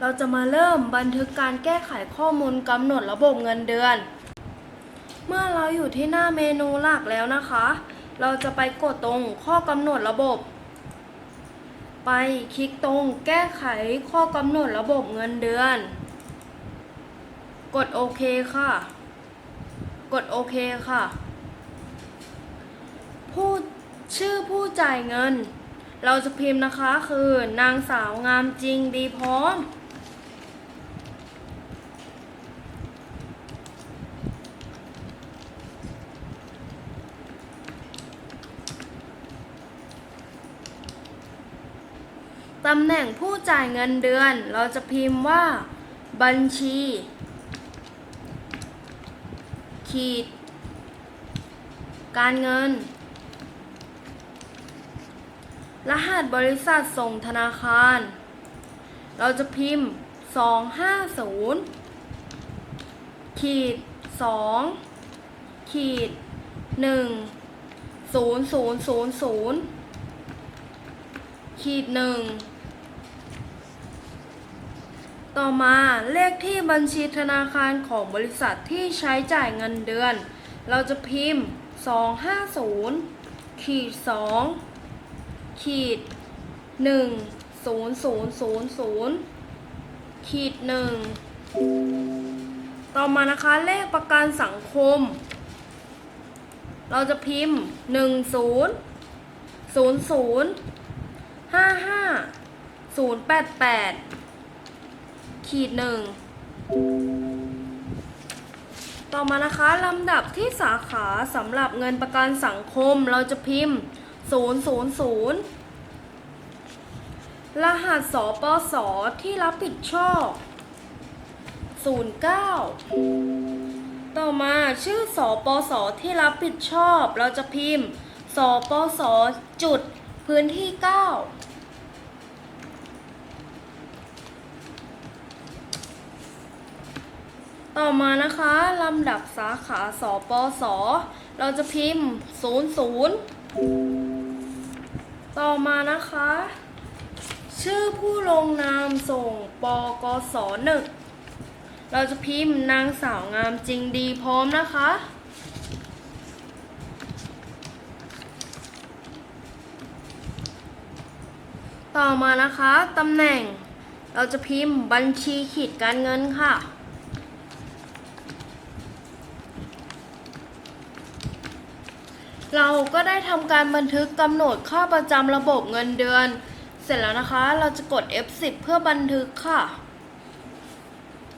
เราจะมาเริ่มบันทึกการแก้ไขข้อมูลกำหนดระบบเงินเดือน เมื่อเราอยู่ที่หน้าเมนูหลักแล้วนะคะ เราจะไปกดตรงข้อกำหนดระบบ ไปคลิกตรงแก้ไขข้อกำหนดระบบเงินเดือน กดโอเคค่ะ กดโอเคค่ะ ผู้ชื่อผู้จ่ายเงินเราจะพิมพ์นะคะคือนางสาวงามจริงดีพร้อม ตำแหน่งผู้จ่ายเงินเดือน เราจะพิมพ์ว่า บัญชี ขีด การเงิน รหัสบริษัทส่งธนาคาร เราจะพิมพ์ 250 ขีด 2 ขีด 1 0 0 0 0ขีด1 ต่อมาเลขที่บัญชีธนาคารของบริษัทที่ใช้จ่ายเงินเดือน เราจะพิมพ์ 250ขีด2ขีด1 0 0 0 0ขีด1ต่อมานะคะเลขประกันสังคม เราจะพิมพ์ 10 00 55 088 ขีดหนึ่งต่อมานะคะลำดับที่สาขาสำหรับเงินประกันสังคมเราจะพิมพ์ 000 รหัสสปสที่รับผิดชอบ 09 ต่อมาชื่อสปสที่รับผิดชอบ เราจะพิมพ์ สปสจุดพื้นที่ 9 ต่อมานะคะลำดับสาขาสปส เราจะพิมพ์ 00 ต่อมานะคะ ชื่อผู้ลงนามส่งปกสหนึ่งเราจะพิมพ์นางสาวงามจริงดีพร้อมนะคะ ต่อมานะคะตำแหน่งเราจะพิมพ์บัญชีขีดการเงินค่ะ เราก็ได้ทำการบันทึกกำหนดค่าประจำระบบเงินเดือน เสร็จแล้วนะคะ เราจะกด F10 เพื่อบันทึกค่ะ